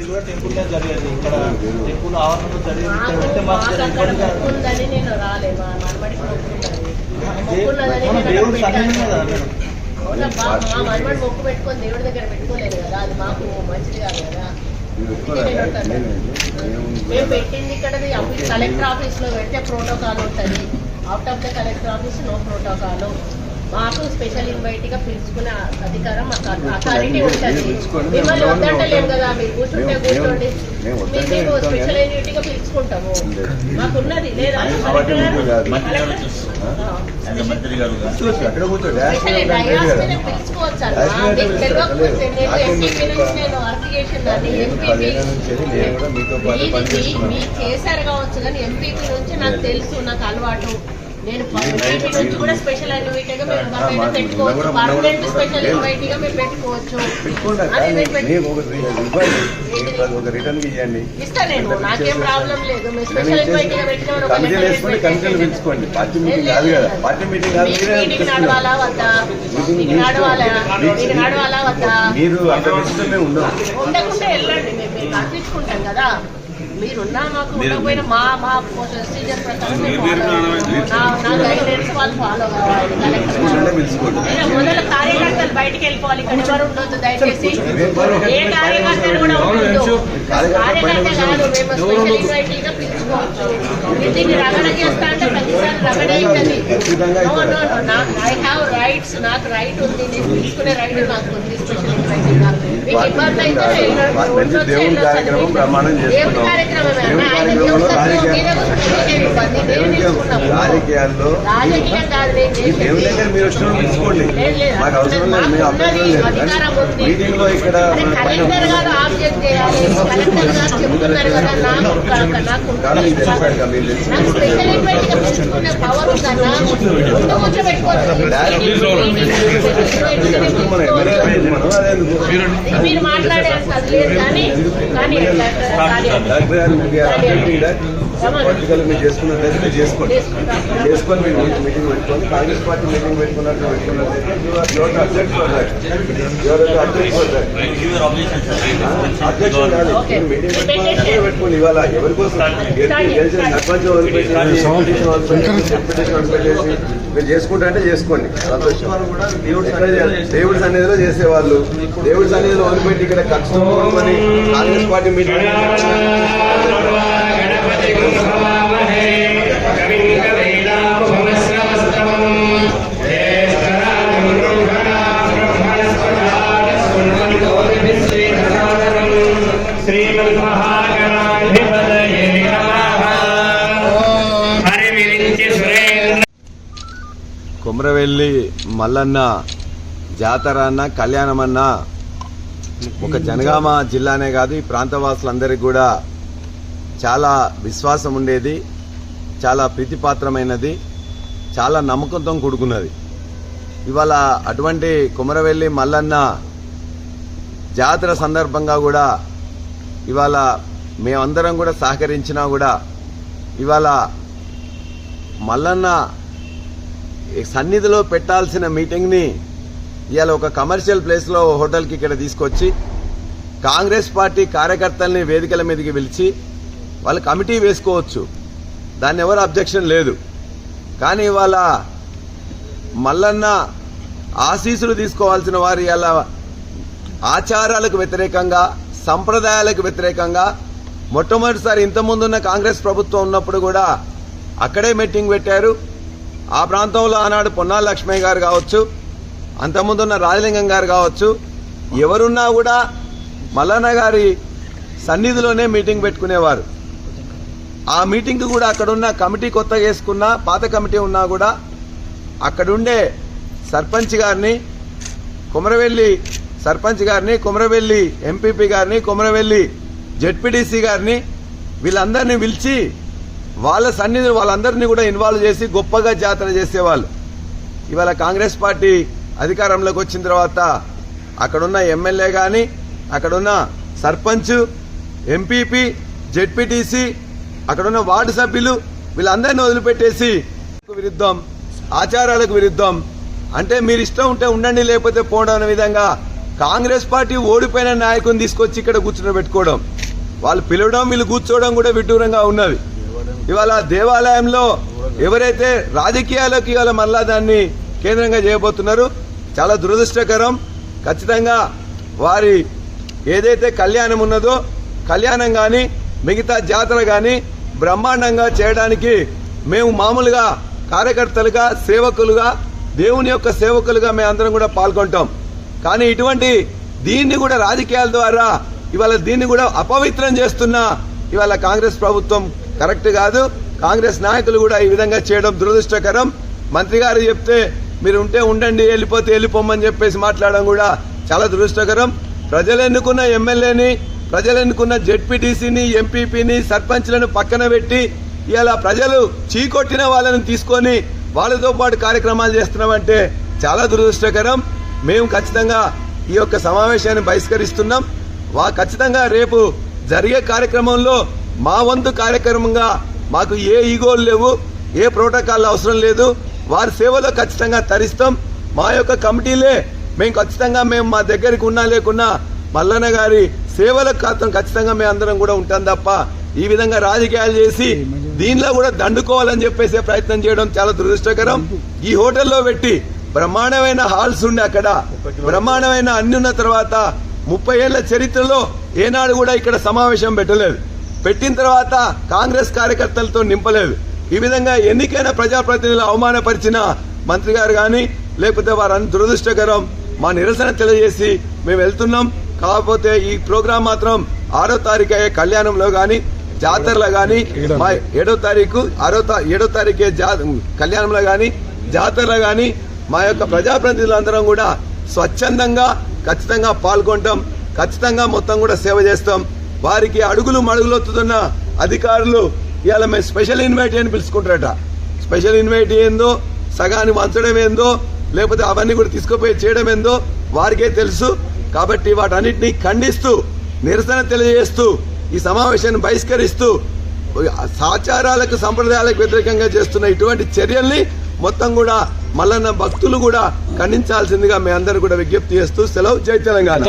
Meeting కూడా టెంపుల్లో జరిగేది. ఇక్కడ టెంపుల్ ఆవరణలో జరిగేది. ఇక్కడ పెడితే మాకు దేవుడు కదా మనమడి మొక్కు పెట్టుకొని దేవుడి దగ్గర పెట్టుకోలేదు కదా. అది మాకు మంచిది కాదు కదా. ఇది. మేము పెట్టింది ఇక్కడ కలెక్టర్ ఆఫీస్లో పెడితే ప్రోటోకాల్ ఉంటుంది. Out of the collector office no protocol. మాకు స్పెషల్ ఇన్వైట్గా పిలుచుకునే అధికారం మాకు అథారిటీ ఉంటుంది. మిమ్మల్ని వద్దంటలేం కదా మీరు కూర్చుంటే కూర్చోండి. మేము స్పెషల్ ఇన్వైట్గా పిలుచుకుంటాము. మాకున్నది లేదా. చేశారు కావచ్చు కానీ ఎంపీపీ నుంచి నాకు తెలుసు నాకు అలవాటు. నేను నుంచి కూడా స్పెషల్ ఇన్వైట్గా మీరు ఆ, ఎవరికైనా మా- పెట్టుకోవచ్చు. పర్మనెంట్ స్పెషల్ పెట్టుకోవచ్చు. ఒక రిటర్న్ ఇవ్వండి. ఇస్తా నేను. నాకేం ప్రాబ్లం లేదు. స్పెషల్ కమిటీలు కమిటీలు పార్టీ మీటింగ్ కాదు కదా. పార్టీ మీటింగ్ కాదు మీటింగ్. నడవాలా వద్దా? మీటింగ్ మీకు మీ నడవాలా? ఇష్టం. మీకు నడవాలా వద్దా? మీరు ఇష్టమే ఉండవు. ఉండకుండా వెళ్ళండి. మేము కదా. మీరున్నా మాకు ఉండకపోయినా మా మా ప్రొసీజర్ ప్రకారం. నా- నా గైడెన్స్ వాళ్ళు ఫాలో కావాలి కలెక్టర్ కూర్చుంటే పిలుచుకోండి అయినా మొదలు కార్యకర్తలు బయటికి వెళ్ళిపోవాలి. ఇక్కడ ఎవరు ఉండొద్దు దయచేసి. ఏ కార్యకర్తలు కూడా ఉండొద్దు? కార్యకర్తలు బయట కార్యకర్త కాదు మేము స్పెషల్ ఇన్వైట్గా పిలుచుకోవచ్చు మీరు దీన్ని రగడ చేస్తా అంటే ప్రతిసారి రగడ అవుతుంది ఖచ్చితంగా No, అవుతుంది. no, no, నాకు ఐ హ్యావ్ రైట్స్ నాకు రైట్ ఉంది. నేను తీసుకునే రైట్ నాకు ఉంది స్పెషల్ ఇన్వైట్గా మీకు ఇబ్బంది అయితే దేవుని కార్యక్రమం చేసుకున్నాం. దేవుని. ఆయన కార్యక్రమంలో రాజకీయాల్లో దేవుని. దగ్గర మీరు వచ్చిన లేదు. మాకు అవసరం లేదు. మేము అభ్యంతరం లేదు అధికారం ఉంది. మీటింగ్లో ఇక్కడ కలెక్టర్ గారు చెప్తున్నారు కదా తెలిసి- మీరు కానీ కానీ కానీ డాక్టర్ గారు పొలిటికల్ మీరు చేసుకున్నట్లయితే మీరు చేసుకోండి. చేసుకొని మీరు మీటింగ్ పెట్టుకొని కాంగ్రెస్ పార్టీ మీటింగ్ పెట్టుకున్నట్టు పెట్టుకున్నట్లయితే అబ్జెక్ట్ కాదు మీటింగ్ పెట్టుకోవాలి పెట్టుకోండి ఇవాళ. ఎవరి కోసం? గెలిచిన సర్పంచ్ మీరు చేసుకుంటా అంటే చేసుకోండి. సంతోషం. దేవుడి సన్నిధి దేవుడి సన్నిధిలో చేసేవాళ్ళు. దేవుడి సన్నిధిలో వదిలిపెట్టి ఇక్కడ కష్టం కాంగ్రెస్ పార్టీ మీటింగ్ కుమ్రవెల్లి మల్లన్న జాతర అన్న కళ్యాణం అన్న ఒక జనగామ జిల్లానే కాదు ఈ ప్రాంతవాసులందరికీ కూడా చాలా విశ్వాసం ఉండేది చాలా ప్రీతిపాత్రమైనది చాలా నమ్మకంతో కూడుకున్నది. ఇవాళ అటువంటి కుమరవెల్లి మల్లన్న జాతర సందర్భంగా కూడా ఇవాళ మేమందరం కూడా సహకరించినా కూడా ఇవాళ మల్లన్న సన్నిధిలో పెట్టాల్సిన మీటింగ్ని ఇవాళ ఒక కమర్షియల్ ప్లేస్లో హోటల్కి ఇక్కడ తీసుకొచ్చి కాంగ్రెస్ పార్టీ కార్యకర్తల్ని వేదికల మీదకి పిలిచి వాళ్ళు కమిటీ వేసుకోవచ్చు. దాన్ని ఎవరు అబ్జెక్షన్ లేదు. కానీ ఇవాళ మల్లన్న ఆశీసులు తీసుకోవాల్సిన వారు ఇలా ఆచారాలకు వ్యతిరేకంగా సంప్రదాయాలకు వ్యతిరేకంగా మొట్టమొదటిసారి ఇంతకుముందున్న కాంగ్రెస్ ప్రభుత్వం ఉన్నప్పుడు కూడా అక్కడే మీటింగ్ పెట్టారు. ఆ ప్రాంతంలో ఆనాడు పొన్నాల లక్ష్మయ్య గారు కావచ్చు అంతకుముందున్న రాజలింగం గారు కావచ్చు ఎవరున్నా కూడా మల్లన్న గారి సన్నిధిలోనే మీటింగ్ పెట్టుకునేవారు. ఆ మీటింగ్ కూడా అక్కడున్న కమిటీ కొత్తగా వేసుకున్న పాత కమిటీ ఉన్నా కూడా అక్కడుండే సర్పంచ్ గారిని కుమరవెల్లి సర్పంచ్ గారిని కుమరవెల్లి ఎంపీపీ గారిని కుమరవెల్లి జెడ్పీటీసీ గారిని వీళ్ళందరినీ పిలిచి వాళ్ళ సన్నిధిని వాళ్ళందరినీ కూడా ఇన్వాల్వ్ చేసి గొప్పగా జాతర చేసేవాళ్ళు. ఇవాళ కాంగ్రెస్ పార్టీ అధికారంలోకి వచ్చిన తర్వాత అక్కడున్న ఎమ్మెల్యే కానీ అక్కడున్న సర్పంచ్ ఎంపీపీ జెడ్పీటీసీ అక్కడున్న వార్డు సభ్యులు వీళ్ళందరినీ వదిలిపెట్టేసి విరుద్ధం ఆచారాలకు విరుద్ధం. అంటే మీరు ఇష్టం ఉంటే ఉండండి లేకపోతే పోవడం అనే విధంగా కాంగ్రెస్ పార్టీ ఓడిపోయిన నాయకుని తీసుకొచ్చి ఇక్కడ కూర్చుని పెట్టుకోవడం వాళ్ళు పిలవడం వీళ్ళు కూర్చోవడం కూడా విడ్డూరంగా ఉన్నది. ఇవాళ దేవాలయంలో ఎవరైతే రాజకీయాలకు ఇవాళ మళ్ళా దాన్ని కేంద్రంగా చేయబోతున్నారు చాలా దురదృష్టకరం. ఖచ్చితంగా వారి ఏదైతే కళ్యాణం ఉన్నదో కళ్యాణం కానీ మిగతా జాతర కానీ బ్రహ్మాండంగా చేయడానికి మేము మామూలుగా కార్యకర్తలుగా సేవకులుగా దేవుని యొక్క సేవకులుగా మేము అందరం కూడా పాల్గొంటాం. కానీ ఇటువంటి దీన్ని కూడా రాజకీయాల ద్వారా ఇవాళ దీన్ని కూడా అపవిత్రం చేస్తున్న ఇవాళ కాంగ్రెస్ ప్రభుత్వం కరెక్ట్ కాదు. కాంగ్రెస్ నాయకులు కూడా ఈ విధంగా చేయడం దురదృష్టకరం. మంత్రి గారు చెప్తే మీరు ఉంటే ఉండండి వెళ్ళిపోతే వెళ్ళిపోమని చెప్పేసి మాట్లాడడం కూడా చాలా దురదృష్టకరం. ప్రజలు ఎన్నుకున్న ఎమ్మెల్యేని ప్రజలు ఎన్నుకున్న జెడ్పీటీసీని ఎంపీపీని సర్పంచ్లను పక్కన పెట్టి ఇలా ప్రజలు చీకొట్టిన వాళ్ళని తీసుకొని వాళ్ళతో పాటు కార్యక్రమాలు చేస్తున్నామంటే చాలా దురదృష్టకరం. మేము ఖచ్చితంగా ఈ యొక్క సమావేశాన్ని బహిష్కరిస్తున్నాం. వా ఖచ్చితంగా రేపు జరిగే కార్యక్రమంలో మా వంతు కార్యక్రమంగా మాకు ఏ ఈగోలు లేవు ఏ ప్రోటోకాల్ అవసరం లేదు. వారి సేవలో ఖచ్చితంగా తరిస్తాం. మా యొక్క కమిటీలే మేము ఖచ్చితంగా మేము మా దగ్గరికి ఉన్నా లేకున్నా మల్లన్న గారి సేవలకు మాత్రం ఖచ్చితంగా మేము అందరం కూడా ఉంటాం తప్ప ఈ విధంగా రాజకీయాలు చేసి దీనిలో కూడా దండుకోవాలని చెప్పేసి ప్రయత్నం చేయడం చాలా దురదృష్టకరం. ఈ హోటల్లో పెట్టి బ్రహ్మాండమైన హాల్స్ ఉండే అక్కడ. బ్రహ్మాండమైన అన్ని ఉన్న తర్వాత ముప్పై ఏళ్ళ చరిత్రలో ఏనాడు కూడా ఇక్కడ సమావేశం పెట్టలేదు. పెట్టిన తర్వాత కాంగ్రెస్ కార్యకర్తలతో నింపలేదు. ఈ విధంగా ఎన్నికైన ప్రజాప్రతినిధులు అవమానపరిచిన మంత్రి గారు కానీ లేకపోతే వారు దురదృష్టకరం మా నిరసన తెలియజేసి మేము వెళ్తున్నాం. కాకపోతే ఈ ప్రోగ్రాం మాత్రం ఆరో తారీఖు అయ్యే కళ్యాణంలో కానీ జాతరలో కానీ మా ఏడో తారీఖు ఆరో తా- ఏడో తారీఖే జా కళ్యాణంలో కానీ జాతరలో కానీ మా యొక్క ప్రజాప్రతినిధులందరం కూడా స్వచ్ఛందంగా ఖచ్చితంగా పాల్గొంటాం. ఖచ్చితంగా మొత్తం కూడా సేవ చేస్తాం. వారికి అడుగులు మడుగులొత్తుతున్న అధికారులు ఇవాళ మేము స్పెషల్ ఇన్వైట్ అని పిలుచుకుంటారట. స్పెషల్ ఇన్వైట్ ఏందో సగాన్ని వంచడం ఏందో లేకపోతే అవన్నీ కూడా తీసుకుపోయి చేయడం ఏందో వారికే తెలుసు. కాబట్టి వాటన్నిటిని ఖండిస్తూ నిరసన తెలియజేస్తూ ఈ సమావేశాన్ని బహిష్కరిస్తూ సాచారాలకు సంప్రదాయాలకు వ్యతిరేకంగా చేస్తున్న ఇటువంటి చర్యల్ని మొత్తం కూడా మల్లన్న భక్తులు కూడా ఖండించాల్సిందిగా మీ అందరూ కూడా విజ్ఞప్తి చేస్తూ సెలవు జై తెలంగాణ.